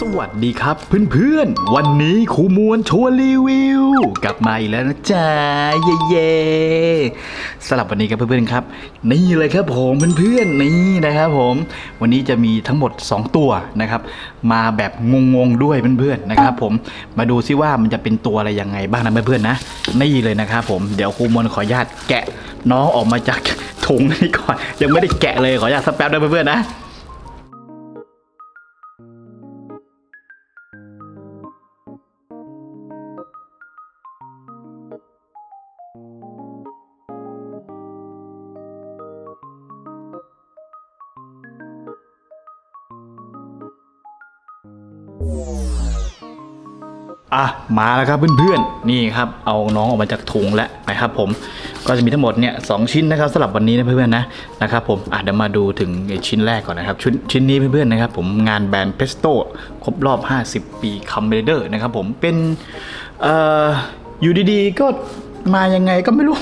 สวัสดีครับเพื่อนๆ วันนี้ครูมวลโชว์รีวิว กลับมาอีกแล้วนะจ๊ะเย่เยสำหรับวันนี้ครับเพื่อนๆครับ นี่เลยครับผมเพื่อนๆนี่นะครับผม วันนี้จะมีทั้งหมด 2 ตัวนะครับ มาแบบงงๆด้วยเพื่อนๆนะครับ ผมมาดูซิว่ามันจะเป็นตัวอะไรยังไงบ้างนะเพื่อนๆนะนี่เลยนะครับผมเดี๋ยวครูมวลขออนุญาตแกะน้องออกมาจากถุงนี้ก่อนยังไม่ได้แกะเลยขออนุญาตสักแป๊บนะเพื่อนๆนะ มาแล้วครับเพื่อนๆนี่ครับเอาน้องออกมาจากถุงแล้วนะครับผมก็จะมีทั้งหมดเนี่ยสองชิ้นนะครับสำหรับวันนี้นะเพื่อนๆนะนะครับผมอะเดี๋ยวมาดูถึงชิ้นแรกก่อนนะครับชิ้นชิ้นนี้เพื่อนๆนะครับผมงานแบรนด์เพสโต้ครบรอบ 50 ปีคัมเบเดอร์นะครับผมเป็นเอ่ออยู่ดีๆก็มายังไงก็ไม่รู้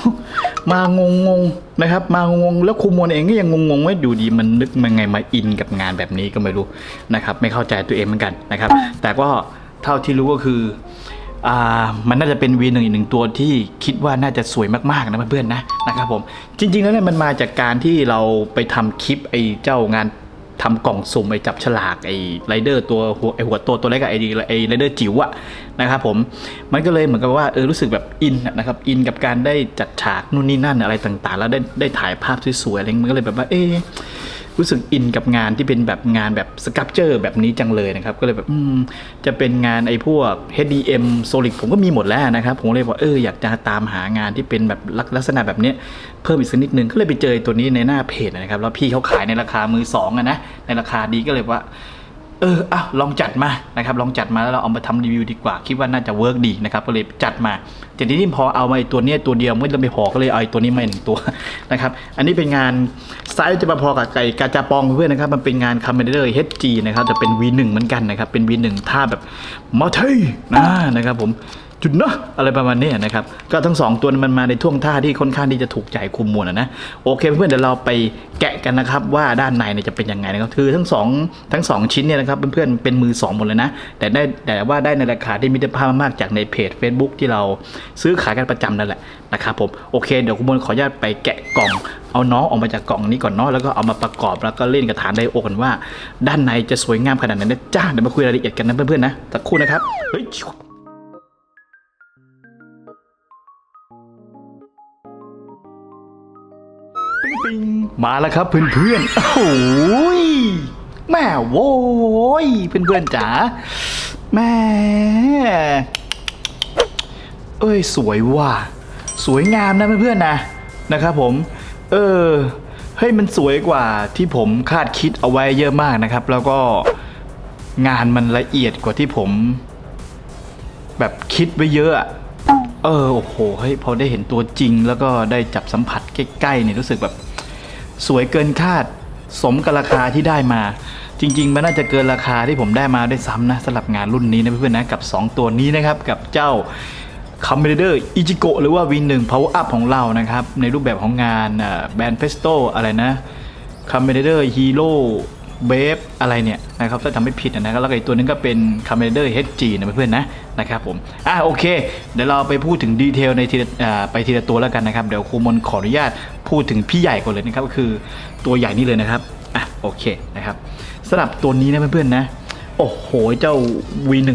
มางงงๆนะครับ มางงๆแล้วครูมวลเองก็ยังงงๆว่าอยู่ดีมันนึกมันไงมาอินกับงานแบบนี้ก็ไม่รู้นะครับ ไม่เข้าใจตัวเองเหมือนกันนะครับ แต่ก็เท่าที่รู้ก็คือ อ่ามันน่าจะเป็น V1 อีกหนึ่งตัวที่คิดว่าน่าจะสวยมากๆนะเพื่อนๆนะนะครับผมจริง ๆ แล้วเนี่ยมันมาจากการที่เราไปทำคลิปไอ้เจ้างานทำกล่องสุ่มไอ้จับฉลากไอ้ไรเดอร์ตัวหัวไอ้หัวโตตัวเล็กกับไอ้ไอ้ไรเดอร์จิ๋วอะนะครับผมมันก็เลยเหมือนกับว่าเออรู้สึกแบบอินอะนะครับอินกับการได้จัดฉากนู่นนี่นั่นอะไรต่างๆ แล้วได้ได้ถ่ายภาพสวยๆอะไรเงี้ยมันก็เลยแบบว่าเอ๊ะ รู้สึกอินกับงานที่เป็นแบบงานแบบสครับเจอร์แบบนี้จังเลยนะครับ ก็เลยแบบจะเป็นงานไอ้พวก HDM Solid ผมก็มีหมดแล้วนะครับ ผมเลยบอกเอออยากจะตามหางานที่เป็นแบบลักษณะแบบนี้เพิ่มอีกสักนิดนึงก็เลยไปเจอตัวนี้ในหน้าเพจนะครับ แล้วพี่เขาขายในราคามือสองอะนะในราคาดีก็เลยว่าเอออะลองจัดมานะครับ ลองจัดมาแล้วเราเอามาทำรีวิวดีกว่า คิดว่าน่าจะเวิร์กดีนะครับ ก็เลยจัดมาแต่ทีนี้พอเอามาไอ้ตัวนี้ตัวเดียวไม่ไม่พอก็เลยเอาไอ้ตัวนี้มาหนึ่งตัวนะครับ อันนี้เป็นงานไซส์จะมาพอกับไก่กาจาปองเพื่อนนะครับ มันเป็นงานคาเมเดอร์ HG นะครับจะเป็น V1 เหมือนกันนะครับ เป็น V1 ท่าแบบมาเทยนะนะครับผมจุดเนาะอะไรประมาณนี้นะครับ ก็ทั้งสองตัวมันมาในท่วงท่าที่ค่อนข้างที่จะถูกใจคุมมวลนะโอเคเพื่อนเดี๋ยวเราไปแกะกันนะครับ ว่าด้านในเนี่ยจะเป็นยังไงนะครับคือทั้งสองทั้งสองชิ้นเนี่ยนะครับเพื่อนๆเป็นมือสองหมดเลยนะแต่ได้แต่ว่าได้ในราคาที่มิตรภาพมากจากในเพจ Facebook ที่เราซื้อขายกันประจำนั่นแหละนะครับผมโอเคเดี๋ยวคุณมวลขออนุญาตไปแกะกล่อง เอาน้องออกมาจากกล่องนี้ก่อนเนาะแล้วก็เอามาประกอบแล้วก็เล่นกับฐานไดโอกันว่า ด้านในจะสวยงามขนาดไหนนะจ้าเดี๋ยวมาคุยรายละเอียดกันนะเพื่อนๆนะสักครู่นะครับเฮ้ยปิ๊งปิงมาแล้วครับเพื่อนๆ โอ้ยแม่โว้ยเพื่อนๆจ๋าแม่ เอ้ยสวยว่ะสวยงามนะเพื่อนๆนะนะครับผมเออเฮ้ยมันสวยกว่าที่ผมคาดคิดเอาไว้เยอะมากนะครับ แล้วก็งานมันละเอียดกว่าที่ผม แบบคิดไว้เยอะเออโอ้โหเฮ้ยพอได้เห็นตัวจริง แล้วก็ได้จับสัมผัสใกล้ๆเนี่ยรู้สึกแบบ สวยเกินคาดสมกับราคาที่ได้มา จริง ๆ มันน่าจะเกินราคาที่ผมได้มาด้วยซ้ำนะสำหรับงานรุ่นนี้นะเพื่อนๆนะกับ 2 ตัวนี้นะครับกับเจ้า c o m m a n d e r i c h i g o หรือว่า V1 Power Up ของเรานะครับ ในรูปแบบของงานแบนด์ Festo อะไรนะ c o m m a n d e r Hero b a b e อะไรเนี่ยนะครับถ้าทำไม่ผิดนะแล้วก็อีกตัวนึงก็เป็น c o m m a n d e r HG นะเพื่อนๆนะนะครับผมอะโอเค เดี๋ยวเราไปพูดถึงดีเทลในทีละไปทีละตัวแล้วกันนะครับเดี๋ยวครูมนขออนุญาตพูดถึงพี่ใหญ่ก่อนเลยนะครับก็คือตัวใหญ่นี่เลยนะครับอะโอเคนะครับสำหรับตัวนี้นะเพื่อนๆนะโอ้โหเจ้า V1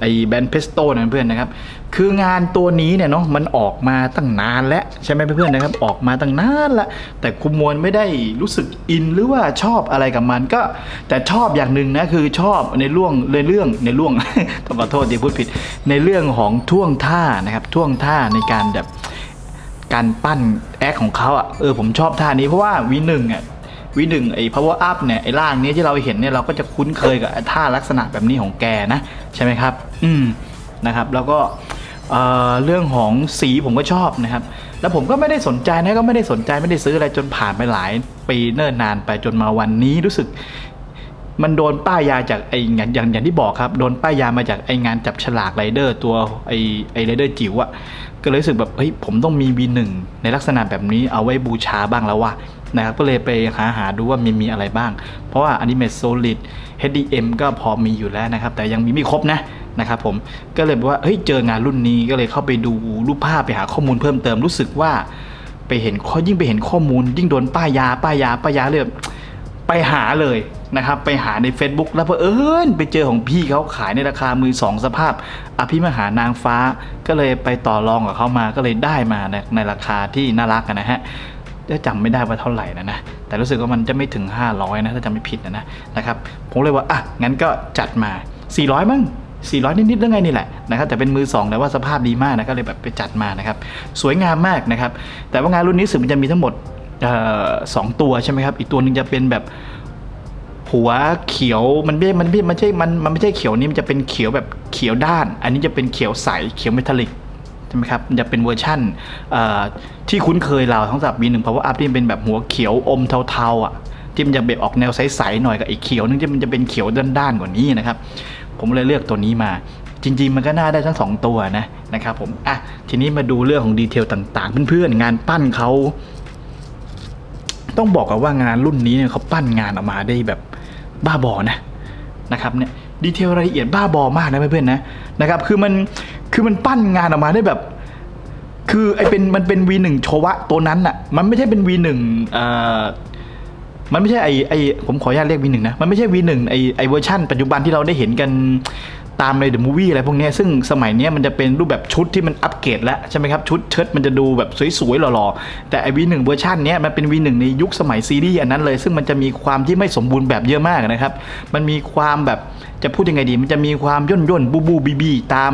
ไอแบนเพสโต้นะเพื่อนนะครับ คืองานตัวนี้เนี่ยเนาะมันออกมาตั้งนานแล้วใช่ไหมเพื่อนๆนะครับ ออกมาตั้งนานละแต่คุมมวลไม่ได้รู้สึกอินหรือว่าชอบอะไรกับมันก็ แต่ชอบอย่างหนึ่งนะคือชอบในเรื่องในเรื่องในเรื่องต้องขอโทษที่พูดผิด ในเรื่องของท่วงท่านะครับท่วงท่าในการแบบการปั้นแอคของเขาอะเออผมชอบท่านี้เพราะว่าวีหนึ่งอะ วีหนึ่งไอ้ power up เนี่ยไอ้ร่างนี้ที่เราเห็นเนี่ยเราก็จะคุ้นเคยกับท่าลักษณะแบบนี้ของแกนะใช่ไหมครับ อืมนะครับ แล้วก็เอ่อเรื่องของสีผมก็ชอบนะครับ แล้วผมก็ไม่ได้สนใจนะก็ไม่ได้สนใจไม่ได้ซื้ออะไรจนผ่านไปหลายปีเนิ่นนานไปจนมาวันนี้รู้สึก มันโดนป้ายยาจากไอ้งานอย่างอย่างที่บอกครับ โดนป้ายยามาจากไอ้งานจับฉลากไรเดอร์ตัวไอ้ไอ้ไรเดอร์จิ๋วอะก็เลยรู้สึกแบบเฮ้ยผมต้องมี V1 ในลักษณะแบบนี้เอาไว้บูชาบ้างแล้วว่ะ นะครับก็เลยไปหาหาดูว่ามีมีอะไรบ้าง เพราะว่า Animate Solid HDM ก็พอมีอยู่แล้วนะครับ แต่ยังมีไม่ครบนะนะครับผมก็เลยบอกว่าเฮ้ยเจองานรุ่นนี้ก็เลยเข้าไปดูรูปภาพไปหาข้อมูลเพิ่มเติมรู้สึกว่าไปเห็นข้อยิ่งไปเห็นข้อมูล ยิ่งโดนป้ายยาป้ายยาป้ายยาเลยบไปหาเลยนะครับไปหาใน Facebook แล้วเพอเอิญไปเจอของพี่เขาขายในราคามือสองสภาพอภิมหานางฟ้าก็เลยไปต่อรองกับเขามาก็เลยได้มาในราคาที่น่ารักนะฮะ จะจำไม่ได้ว่าเท่าไหร่นะนะ แต่รู้สึกว่ามันจะไม่ถึง 500 นะ ถ้าจำไม่ผิดนะนะนะครับ ผมเลยว่า อะ งั้นก็จัดมา 400 มั้ง400 นิดๆแล้วไงนี่แหละนะครับแต่เป็นมือสองแต่ว่าสภาพดีมากนะก็เลยแบบไปจัดมานะครับ สวยงามมากนะครับ แต่ว่างานรุ่นนี้สึกมันจะมีทั้งหมดสองตัวใช่ไหมครับ อีกตัวหนึ่งจะเป็นแบบหัวเขียวมันไม่มันไม่มันใช่มันมันไม่ใช่เขียวนี่มันจะเป็นเขียวแบบเขียวด้าน อันนี้จะเป็นเขียวใสเขียวเมทัลลิก ใช่ไหมครับจะเป็นเวอร์ชั่นที่คุ้นเคยเราทั้งสับ V1 Power Up ที่เป็นแบบหัวเขียวอมเทาๆอะที่มันจะแบบออกแนวใสๆหน่อยกับอีกเขียวนึงที่มันจะเป็นเขียวด้านๆกว่านี้นะครับ ผมเลยเลือกตัวนี้มา จริง ๆ มันก็น่าได้ทั้งสองตัวนะนะครับผมอะทีนี้มาดูเรื่องของดีเทลต่างๆ เพื่อนๆงานปั้นเขาต้องบอกกันว่างานรุ่นนี้เนี่ยเขาปั้นงานออกมาได้แบบบ้าบอนะนะครับเนี่ยดีเทลรายละเอียดบ้าบอมากนะเพื่อนๆนะนะครับ คือมัน คือมันปั้นงานออกมาได้แบบ คือไอเป็นมันเป็น V1 โชวะตัวนั้นอะมันไม่ใช่เป็น V1 เอ่อมันไม่ใช่ไอไอผมขออนุญาตเรียก V1 นะ มันไม่ใช่ V1 ไอไอเวอร์ชันปัจจุบันที่เราได้เห็นกันตามในเดอะมูวี่อะไรพวกนี้ซึ่งสมัยนี้มันจะเป็นรูปแบบชุดที่มันอัปเกรดแล้ว ใช่ไหมครับ ชุดเชิ้ตมันจะดูแบบสวยๆหล่อๆ แต่ไอ V1 เวอร์ชันนี้มันเป็น V1 ในยุคสมัยซีรีส์อันนั้นเลย ซึ่งมันจะมีความที่ไม่สมบูรณ์แบบเยอะมากนะครับ มันมีความแบบจะพูดยังไงดี มันจะมีความย่นย่นบูบูบีบีตาม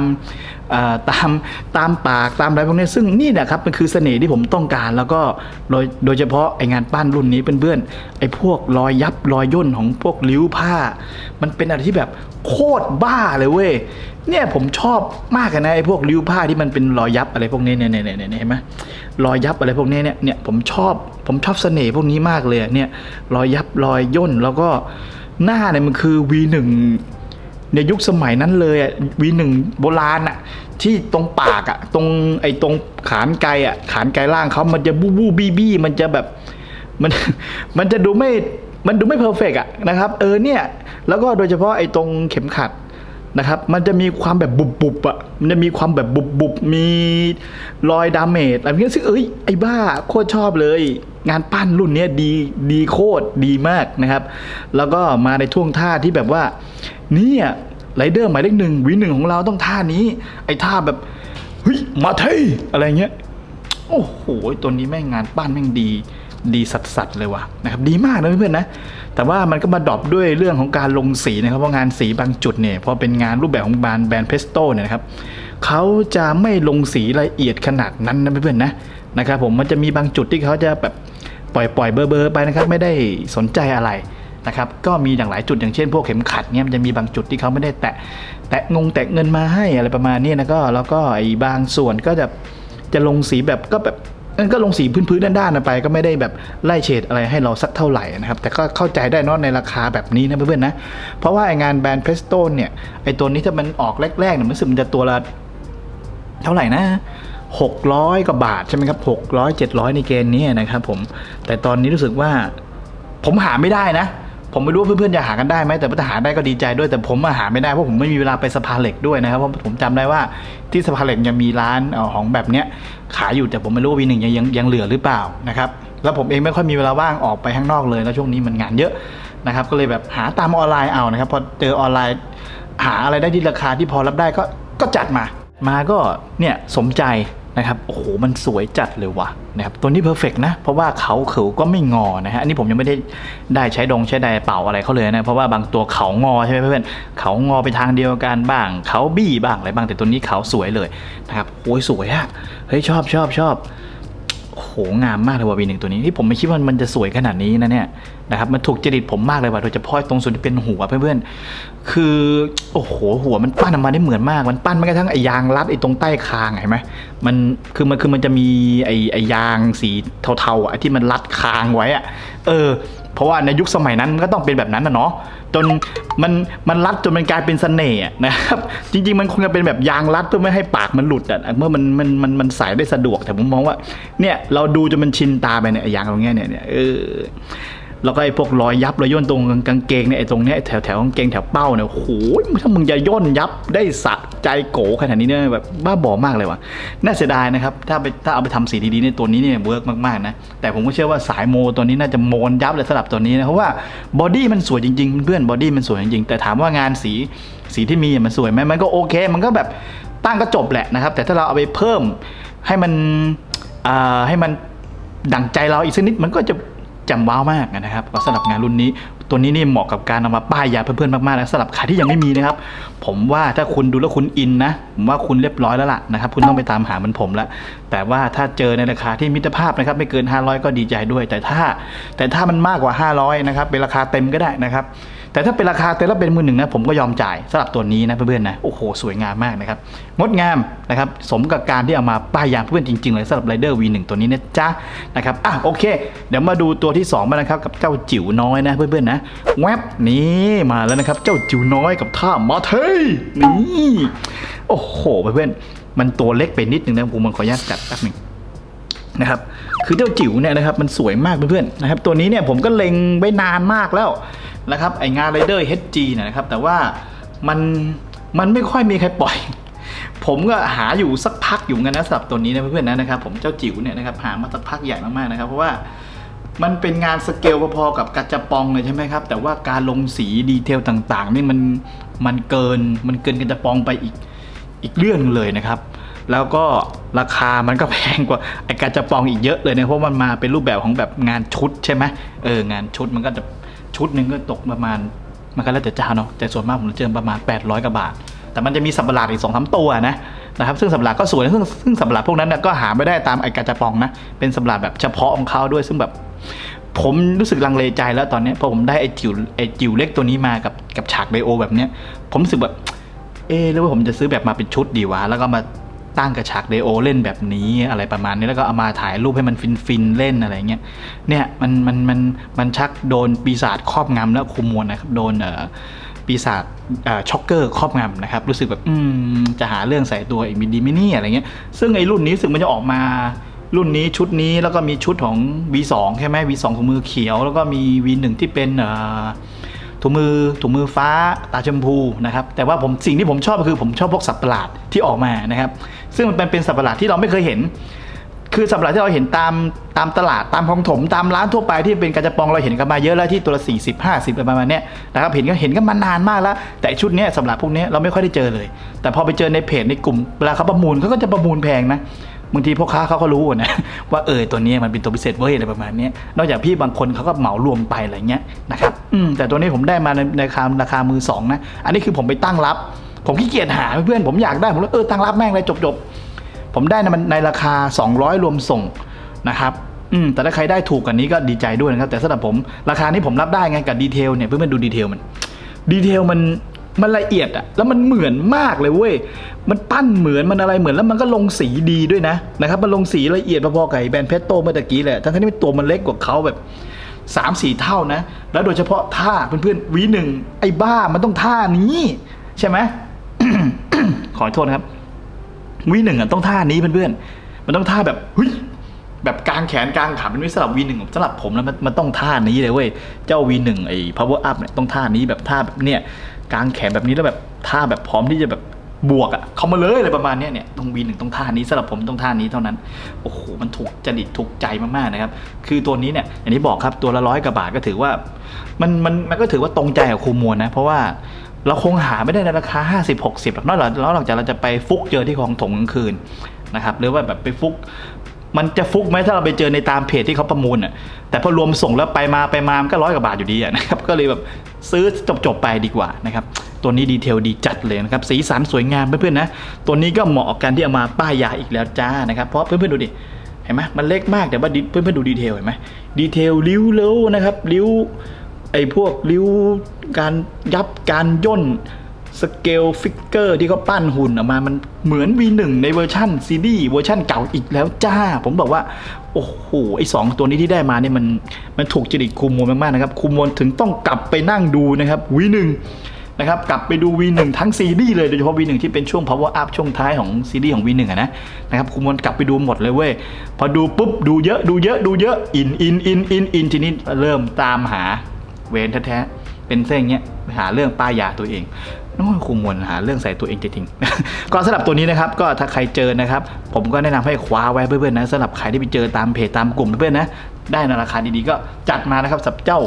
ตามตามปากตามอะไรพวกนี้ซึ่งนี่แหละครับมันคือเสน่ห์ที่ผมต้องการ แล้วก็โดยโดยเฉพาะไองานปั้นรุ่นนี้เพื่อนๆไอพวกรอยยับรอยย่นของพวกริ้วผ้า มันเป็นอะไรที่แบบโคตรบ้าเลยเว้ยเนี่ยผมชอบมากนะไอพวกริ้วผ้าที่มันเป็นรอยยับอะไรพวกนี้เนี่ยเนี่ยเนี่ยเห็นไหมรอยยับอะไรพวกนี้เนี่ยเนี่ยผมชอบผมชอบเสน่ห์พวกนี้มากเลยเนี่ยรอยยับรอยย่นแล้วก็หน้าเนี่ยมันคือ V1 ในยุคสมัยนั้นเลยอะวีหนึ่งโบราณอะที่ตรงปากอะตรงไอ้ตรงขานไกลอะขานไกลล่างเขามันจะบู้บู้บี้บี้มันจะแบบมันมันจะดูไม่มันดูไม่เพอร์เฟกอะนะครับ เออเนี่ย แล้วก็โดยเฉพาะไอ้ตรงเข็มขัดนะครับ มันจะมีความแบบบุบบุบอะ มันจะมีความแบบบุบบุบมีรอยดาเมจอะไรเงี้ยซึ่งเอ้ยไอ้บ้าโคตรชอบเลย งานปั้นรุ่นเนี้ยดีดีโคตรดีมากนะครับ แล้วก็มาในท่วงท่าที่แบบว่า เนี่ยไรเดอร์หมายเลขหนึ่งวีหนึ่งของเราต้องท่านี้ ไอ้ท่าแบบเฮ้ยมาเทอะไรเงี้ยโอ้โหตัวนี้แม่งงานปั้นแม่งดี ดีสัสสัสๆเลยว่ะนะครับดีมากนะเพื่อนๆนะแต่ว่ามันก็มาดรอปด้วยเรื่องของการลงสีนะครับเพราะงานสีบางจุดเนี่ยพอเป็นงานรูปแบบของแบรนด์แบรนด์เพสโต้เนี่ยนะครับเขาจะไม่ลงสีละเอียดขนาดนั้นนะเพื่อนๆนะนะครับผมมันจะมีบางจุดที่เขาจะแบบปล่อยปล่อยๆเบอร์เบอร์ๆไปนะครับไม่ได้สนใจอะไร นะครับก็มีอย่างหลายจุดอย่างเช่นพวกเข็มขัดเนี่ยมันจะมีบางจุดที่เขาไม่ได้แตะแตะงงแตะเงินมาให้อะไรประมาณนี้นะก็แล้วก็ไอ้บางส่วนก็จะจะลงสีแบบก็แบบเออก็ลงสีพื้นๆด้านๆไป ก็ไม่ได้แบบไล่เฉดอะไรให้เราสักเท่าไหร่นะครับ แต่ก็เข้าใจได้นอะในราคาแบบนี้นะเพื่อนๆนะ เพราะว่าไอ้งานแบรนด์เพสโตนเนี่ยไอตัวนี้ถ้ามันออกแรกๆเนี่ยมันรู้สึกมันจะตัวละเท่าไหร่นะ 600กว่าบาทใช่ไหมครับ 600 700 ในเกณฑ์นี้นะครับผมแต่ตอนนี้รู้สึกว่าผมหาไม่ได้นะ ผมไม่รู้ว่าเพื่อนๆจะหากันได้ไหมแต่ถ้าหาได้ก็ดีใจด้วยแต่ผมมาหาไม่ได้เพราะผมไม่มีเวลาไปสภาเหล็กด้วยนะครับเพราะผมจำได้ว่าที่สภาเหล็กยังมีร้านออของแบบเนี้ยขายอยู่แต่ผมไม่รู้ว่าวีหนึ่งยังยังยังเหลือหรือเปล่านะครับแล้วผมเองไม่ค่อยมีเวลาว่างออกไปข้างนอกเลยแล้วช่วงนี้มันงานเยอะนะครับก็เลยแบบหาตามออนไลน์เอานะครับพอเจอออนไลน์หาอะไรได้ที่ราคาที่พอรับได้ก็ก็จัดมา มาก็เนี่ยสมใจ นะครับโอ้โหมันสวยจัดเลยว่ะนะครับตัวนี้เพอร์เฟกนะ เพราะว่าเขาเขาก็ไม่งอนะฮะอันนี้ผมยังไม่ได้ได้ใช้ดงใช้ไดร์เป่าอะไรเขาเลยนะ เพราะว่าบางตัวเขางอใช่ไหมเพื่อนเขางอไปทางเดียวกันบ้างเขาบี้บ้างอะไรบ้างแต่ตัวนี้เขาสวยเลยนะครับโอ้ยสวยอะเฮ้ยชอบชอบชอบโอ้ โหงามมากเลยว่ะวีหนึ่งตัวนี้ที่ผมไม่คิดว่ามันจะสวยขนาดนี้นะเนี่ยนะครับมันถูกจริตผมมากเลยว่ะโดยเฉพาะตรงส่วนที่เป็นหัวเพื่อนๆคือโอ้โหหัวมันปั้นออกมาได้เหมือนมาก มันปั้นไม่กระทั่งไอ้ยางรัดไอ้ตรงใต้คางเห็นไหมมันคือมันคือมันจะมีไอ้ไอ้ยางสีเทาๆอะที่มันรัดคางไว้อะเออ เพราะว่าในยุคสมัยนั้นก็ต้องเป็นแบบนั้นนะเนาะจนมันมันรัดจนมันกลายเป็นเสน่ห์นะครับ จริง ๆ มันคงจะเป็นแบบยางรัดเพื่อไม่ให้ปากมันหลุดอะเมื่อมันมันมันมันใส่ได้สะดวกแต่ผมมองว่าเนี่ยเราดูจนมันชินตาไปเนี่ยยางตรงเงี้ยเนี่ยเนี่ยเออ แล้วก็ไอ้พวกรอยยับรอยย่นตรงกางเกงเนี่ยไอ้ตรงเนี้ยแถวแถวกางเกงแถวเป้าเนี่ยโอ้โหถ้ามึงจะย่นยับได้สะใจโกขนาดนี้เนี่ยแบบบ้าบอมากเลยว่ะน่าเสียดายนะครับถ้าไปถ้าเอาไปทำสีดีๆเนี่ยตัวนี้เนี่ยเวิร์กมากๆนะแต่ผมก็เชื่อว่าสายโมตัวนี้น่าจะโมนยับเลยสำหรับตัวนี้นะเพราะว่าบอดี้มันสวยจริงๆเพื่อนบอดี้มันสวยจริงๆแต่ถามว่างานสีสีที่มีมันสวยไหมมันก็โอเค มันก็แบบตั้งก็จบแหละนะครับ แต่ถ้าเราเอาไปเพิ่มให้มันให้มันดั่งใจเราอีกสักนิดมันก็จะ จำว้าวมากนะครับก็สำหรับงานรุ่นนี้ ตัวนี้นี่เหมาะกับการนำมาป้ายยาเพื่อนๆมากๆนะสำหรับใครที่ยังไม่มีนะครับ ผมว่าถ้าคุณดูแล้วคุณอินนะ ผมว่าคุณเรียบร้อยแล้วล่ะนะครับ คุณต้องไปตามหาเหมันผมละแต่ว่าถ้าเจอในราคาที่มิตรภาพนะครับ ไม่เกิน 500 ก็ดีใจด้วย แต่ถ้า แต่ถ้ามันมากกว่า 500นะครับเป็นราคาเต็มก็ได้นะครับ แต่ถ้าเป็นราคาเต็มแล้วเป็นมือหนึ่งนะผมก็ยอมจ่ายสำหรับตัวนี้นะเพื่อนๆนะโอ้โหสวยงามมากนะครับงดงามนะครับสมกับการที่เอามาป้ายยางเพื่อนจริงๆเลยสำหรับไรเดอร์ V1 ตัวนี้นะจ๊ะนะครับอะโอเค เดี๋ยวมาดูตัวที่2มานะครับกับเจ้าจิ๋วน้อยนะเพื่อนๆนะแวบนี่มาแล้วนะครับเจ้าจิ๋วน้อยกับท่ามาเทยนี่โอ้โหเพื่อนๆมันตัวเล็กไปนิดนึงนะผมมันขออนุญาตจัดแป๊บนึงนะครับคือเจ้าจิ๋วเนี่ยนะครับมันสวยมากเพื่อนๆนะครับตัวนี้เนี่ยผมก็เล็งไว้นานมากแล้ว นะครับไองานไรเดอร์ HG เนยนะครับแต่ว่ามันมันไม่ค่อยมีใครปล่อย ผมก็หาอยู่สักพักอยู่กันนะสำหรับตัวนี้นะเพื่อนๆนะนะครับผมเจ้าจิ๋วเนี่ยนะครับหามาสักพักใหญ่มากๆนะครับเพราะว่ามันเป็นงานสเกลพอๆกับกระจะปองเลยใช่ไหมครับ แต่ว่าการลงสีดีเทลต่างๆ นี่มันมันเกินมันเกินกระจะปองไปอีกอีกเรื่องหนึ่งเลยนะครับ แล้วก็ราคามันก็แพงกว่าไอกาจะปองอีกเยอะเลยนะเพราะมันมาเป็นรูปแบบของแบบงานชุดใช่ไหมเอองานชุดมันก็จะ ชุดหนึ่งก็ตกประมาณมันก็แล้วแต่เจ้าเนาะแต่ส่วนมากผมเจอประมาณ 800กว่าบาท แต่มันจะมีสับปะหลาดอีกสองสามตัวนะนะครับซึ่งสับหลาดก็สวยซึ่งซึ่งสับหลาดพวกนั้นก็หาไม่ได้ตามไอกาจะปองนะเป็นสับหลาดแบบเฉพาะของเขาด้วยซึ่งแบบ ผมรู้สึกลังเลใจแล้วตอนนี้พอผมได้ไอจิ๋วไอจิ๋วเล็กตัวนี้มากับกับฉากไดโอแบบเนี้ยผมรู้สึกแบบเอะหรือว่าผมจะซื้อแบบมาเป็นชุดดีวะแล้วก็มา ตั้งกระฉากเดโอเล่นแบบนี้อะไรประมาณนี้แล้วก็เอามาถ่ายรูปให้มันฟินฟินๆเล่นอะไรเงี้ยเนี่ยมันมันมันมันชักโดนปีศาจครอบงำแล้วคุมมวลนะครับโดนเอ่อปีศาจอ่อช็อกเกอร์ครอบงำนะครับรู้สึกแบบอืมจะหาเรื่องใส่ตัวอีกมีดีไม่นี่อะไรเงี้ยซึ่งไอ้รุ่นนี้รู้สึกมันจะออกมารุ่นนี้ชุดนี้แล้วก็มีชุดของ V2 ใช่ไหม V2 ถุงมือเขียว แล้วก็มี V1 ที่เป็นเอ่อ ถุงมือถุงมือฟ้าตาชมพูนะครับแต่ว่าผมสิ่งที่ผมชอบก็คือผมชอบพวกสัตว์ประหลาดที่ออกมานะครับ ซึ่งมันเป็นเป็นสัตว์ประหลาดที่เราไม่เคยเห็น คือสัตว์ประหลาดที่เราเห็นตามตามตลาดตามคลองถมตามร้านทั่วไปที่เป็นกระจปองเราเห็นกันมาเยอะแล้วที่ตัวละ40 50อะไรประมาณนี้นะครับเห็นก็เห็นกันมานานมากแล้ว แต่ชุดนี้สัตว์ประหลาดพวกนี้เราไม่ค่อยได้เจอเลย แต่พอไปเจอในเพจในกลุ่มเวลาเขาประมูลเขาก็จะประมูลแพงนะ บางทีพ่อค้าเขาก็รู้นะว่าเออตัวนี้มันเป็นตัวพิเศษเว้ยอะไรประมาณนี้นอกจากพี่บางคนเขาก็เหมารวมไปอะไรเงี้ยนะครับอืมแต่ตัวนี้ผมได้มาในในราคาราคามือสองนะอันนี้คือผมไปตั้งรับ ผมขี้เกียจหาเพื่อนผมอยากได้ผมเลยเออตั้งรับแม่งเลยจบจบๆผมได้ในมันในราคา 200 รวมส่งนะครับอืมแต่ถ้าใครได้ถูกกว่านี้ก็ดีใจด้วยนะครับแต่สำหรับผมราคานี้ผมรับได้ไงกับดีเทลเนี่ยเพื่อนๆดูดีเทลมันดีเทลมัน มันละเอียดอะแล้วมันเหมือนมากเลยเว้ย มันปั้นเหมือนมันอะไรเหมือนแล้วมันก็ลงสีดีด้วยนะนะครับ มันลงสีละเอียดพอๆกับไอ้แบรนด์เพชโตเมื่อตะกี้แหละ ทั้งๆที่มันตัวมันเล็กกว่าเขาแบบสามสี่เท่านะ แล้วโดยเฉพาะท่าเพื่อนๆวีหนึ่งไอ้บ้ามันต้องท่านี้ ใช่ไหมขอโทษนะครับวีหนึ่งอะต้องท่านี้เพื่อนๆ มันต้องท่าแบบเฮ้ยแบบกลางแขนกลางขาเป็นวิสำหรับวีหนึ่งสำหรับผมแล้วมันมันต้องท่านี้เลยเว้ย เจ้าวีหนึ่งไอ้ power up เนี่ยต้องท่านี้แบบท่าแบบเนี่ย กลางแขนแบบนี้แล้วแบบท่าแบบพร้อมที่จะแบบบวกอะเข้ามาเลยอะไรประมาณนี้เนี่ยต้องวีหนึ่งต้องท่านี้สำหรับผมต้องท่านี้เท่านั้นโอ้โหมันถูกจริตถูกใจมากๆนะครับ คือตัวนี้เนี่ยอย่างที่บอกครับตัวละร้อยกว่าบาทก็ถือว่า มันมันมันก็ถือว่าตรงใจกับครูมวลนะ เพราะว่าเราคงหาไม่ได้ในราคา 50 60หรอกนอกจากแล้วหลังจากเราจะไปฟุกเจอที่คลองถมกลางคืนนะครับหรือว่าแบบไปฟุก มันจะฟุกไหมถ้าเราไปเจอในตามเพจที่เขาประมูลอะแต่พอรวมส่งแล้วไปมาไปมามันก็ร้อยกว่าบาทอยู่ดีอะนะครับก็เลยแบบซื้อจบจบๆไปดีกว่านะครับตัวนี้ดีเทลดีจัดเลยนะครับสีสันสวยงามเพื่อนๆนะตัวนี้ก็เหมาะกับการที่เอามาป้ายยาอีกแล้วจ้านะครับเพราะเพื่อนๆดูดิเห็นไหมมันเล็กมากแต่ว่าดิเพื่อนๆดูดีเทลเห็นไหมดีเทลริ้วเล้วนะครับริ้วไอ้พวกริ้วการยับการย่น สเกลฟิกเกอร์ที่เขาปั้นหุ่นออกมา มันเหมือน V1 ในเวอร์ชันซีดีเวอร์ชันเก่าอีกแล้วจ้า ผมบอกว่า โอ้โห ไอสองตัวนี้ที่ได้มาเนี่ยมันมันถูกจริตคูมวลมาก ๆ นะครับคูมวลถึงต้องกลับไปนั่งดูนะครับ V1 นะครับกลับไปดู V1 ทั้งซีรีเลยโดยเฉพาะ V1 ที่เป็นช่วง power up ช่วงท้ายของซีรีของ V1 อะนะนะครับคุณมนกลับไปดูหมดเลยเว้ย พอดูปุ๊บ ดูเยอะดูเยอะดูเยอะอินอินอินอินอินทีนี้เริ่มตามหาเวนแท้ๆเป็นเส้นเงี้ยหาเรื่องป้ายยาตัวเอง น้องคุมวนหาเรื่องใส่ตัวเองจริงๆก็สำหรับตัวนี้นะครับก็ถ้าใครเจอนะครับ ผมก็แนะนำให้คว้าไว้เพื่อนๆนะสำหรับใครที่ไปเจอตามเพจตามกลุ่มเพื่อนๆนะได้ในราคาดีๆก็จัดมานะครับสับเจ้า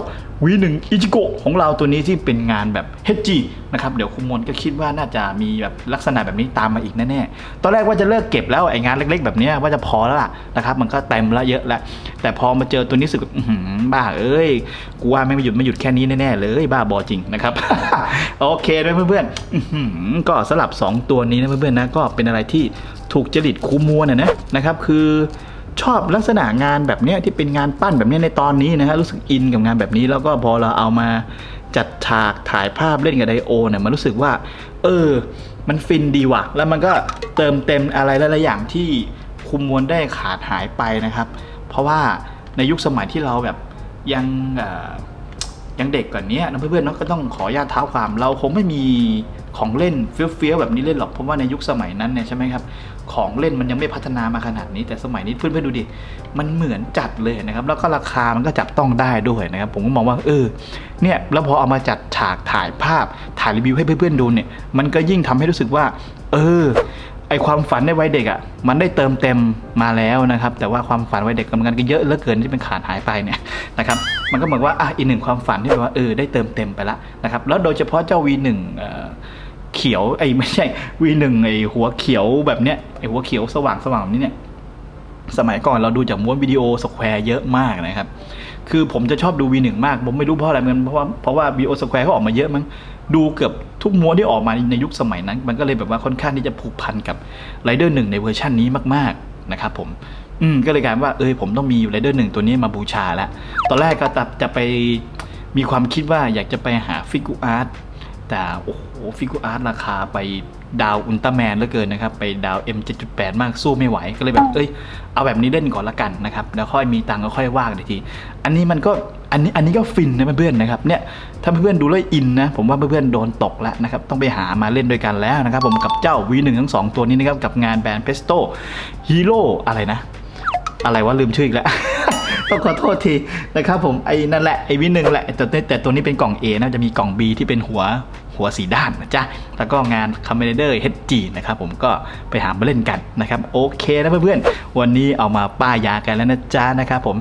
V1 อิจิโกะของเราตัวนี้ที่เป็นงานแบบ HG นะครับ เดี๋ยวคุมมนก็คิดว่าน่าจะมีแบบลักษณะแบบนี้ตามมาอีกแน่ๆ ตอนแรกว่าจะเลิกเก็บแล้วไอ้งานเล็ก ๆ แบบนี้ว่าจะพอแล้วล่ะนะครับ มันก็เต็มล้วเยอะแล้ว แต่พอมาเจอตัวนี้สึกบ้าเอ้ย กูว่าไม่หยุดไม่หยุดแค่นี้แน่ๆเลยบ้าบอจริงนะครับ โอเคด้วยเพื่อนๆก็สลับ 2 ตัวนี้นะเพื่อนๆนะก็เป็นอะไรที่ถูกจริตคูมวนะนะนะครับ คือ ชอบลักษณะงานแบบนี้ที่เป็นงานปั้นแบบนี้ในตอนนี้นะฮะรู้สึกอินกับงานแบบนี้ แล้วก็พอเราเอามาจัดฉากถ่ายภาพเล่นกับไดโอเนี่ยมันรู้สึกว่า เออ มันฟินดีว่ะ แล้วมันก็เติมเต็มอะไรหลายๆอย่างที่คุมมวลได้ขาดหายไปนะครับ เพราะว่าในยุคสมัยที่เราแบบยังเยังเด็กกว่านี้นะเพื่อนๆเนาะก็ต้องขอญาตเท้าความ เราคงไม่มีของเล่นเฟี้ยวๆแบบนี้เล่นหรอกเพราะว่าในยุคสมัยนั้นเนี่ยใช่ไหมครับของเล่นมันยังไม่พัฒนามาขนาดนี้ แต่สมัยนี้เพื่อนๆดูดิมันเหมือนจัดเลยนะครับ แล้วก็ราคามันก็จับต้องได้ด้วยนะครับ ผมก็มองว่าเออเนี่ยแล้วพอเอามาจัดฉากถ่ายภาพถ่ายรีวิวให้เพื่อนๆดูเนี่ยมันก็ยิ่งทำให้รู้สึกว่า เออ ไอความฝันในวัยเด็กอะ่ะมันได้เติมเต็มมาแล้วนะครับ แต่ว่าความฝันวัยเด็กมันก็เยอะเหลือเกินที่เป็นขาดหายไปเนี่ยนะครับมันก็เหมือนว่าอะอีกหนึ่งความฝันที่แบบว่าเออได้เติมเต็มไปละนะครับแล้วโดยเฉพาะเจ้า V1 เอ่อเขียวไอ้ไม่ใช่ V1 ไอ้หัวเขียวแบบเนี้ยไอ้หัวเขียวสว่างสว่างแบบนี้เนี่ยสมัยก่อนเราดูจากม้วนวิดีโอสแควร์เยอะมากนะครับ คือผมจะชอบดู V1 มาก ผมไม่รู้เพราะอะไรเหมือนเพราะว่าเพราะว่าวิดีโอสแควร์เขาออกมาเยอะมั้งดูเกือบทุกม้วนที่ออกมาในยุคสมัยนั้น มันก็เลยแบบว่าค่อนข้างที่จะผูกพันกับไรเดอร์หนึ่งในเวอร์ชันนี้มากๆนะครับผมอืมก็เลยกลายว่าเออผมต้องมีไรเดอร์หนึ่งตัวนี้มาบูชาแล้ว ตอนแรกก็จะจะไปมีความคิดว่าอยากจะไปหาฟิกูอาร์ตแต่โอ้โหฟิกูอาร์ตราคาไปดาวอุลตร้าแมนเหลือเกินนะครับ ไปดาว M7.8 มากสู้ไม่ไหว ก็เลยแบบเอ้ย เอาแบบนี้เล่นก่อนละกันนะครับแล้วค่อยมีตังก็ค่อยว่ากันอีกที อันนี้มันก็อันนี้อันนี้ก็ฟินนะเพื่อนๆนะครับเนี่ยถ้าเพื่อนๆดูแล้วอินนะผมว่าเพื่อนๆโดนตกแล้วนะครับต้องไปหามาเล่นด้วยกันแล้วนะครับผมกับเจ้า V1 ทั้งสองตัวนี้นะครับกับงานแบรนด์เพสโตฮีโร่อะไรนะ อะไรวะลืมชื่ออีกแล้ว ต้องขอโทษทีนะครับผมไอ้นั่นแหละไอ้วินหนึ่งแหละแต่แต่แต่ตัวนี้เป็นกล่อง A นะจะมีกล่อง B ที่เป็นหัว หัวสีด้านนะจ๊ะ แล้วก็งาน c o m m a n d e r HG นะครับผมก็ไปหามาเล่นกันนะครับ โอเคนะเพื่อนๆ วันนี้เอามาป้ายยากันแล้วนะจ๊ะนะครับผม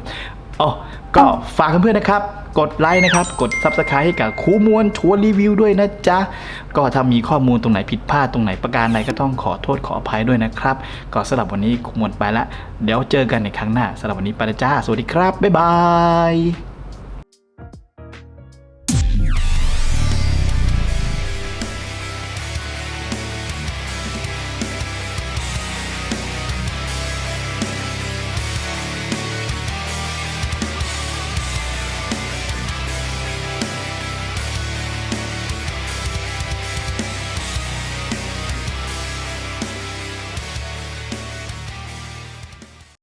อ๋อก็ฝากเพื่อนๆนะครับ กดไลค์นะครับ กด Subscribe ให้กับคูมวลทัวร์รีวิวด้วยนะจ๊ะ ก็ถ้ามีข้อมูลตรงไหนผิดพลาดตรงไหนประการใดก็ต้องขอโทษขออภัยด้วยนะครับ ก็สำหรับวันนี้คูมวลไปละ เดี๋ยวเจอกันในครั้งหน้าสำหรับวันนี้ไปละจ้า สวัสดีครับ บ๊ายบาย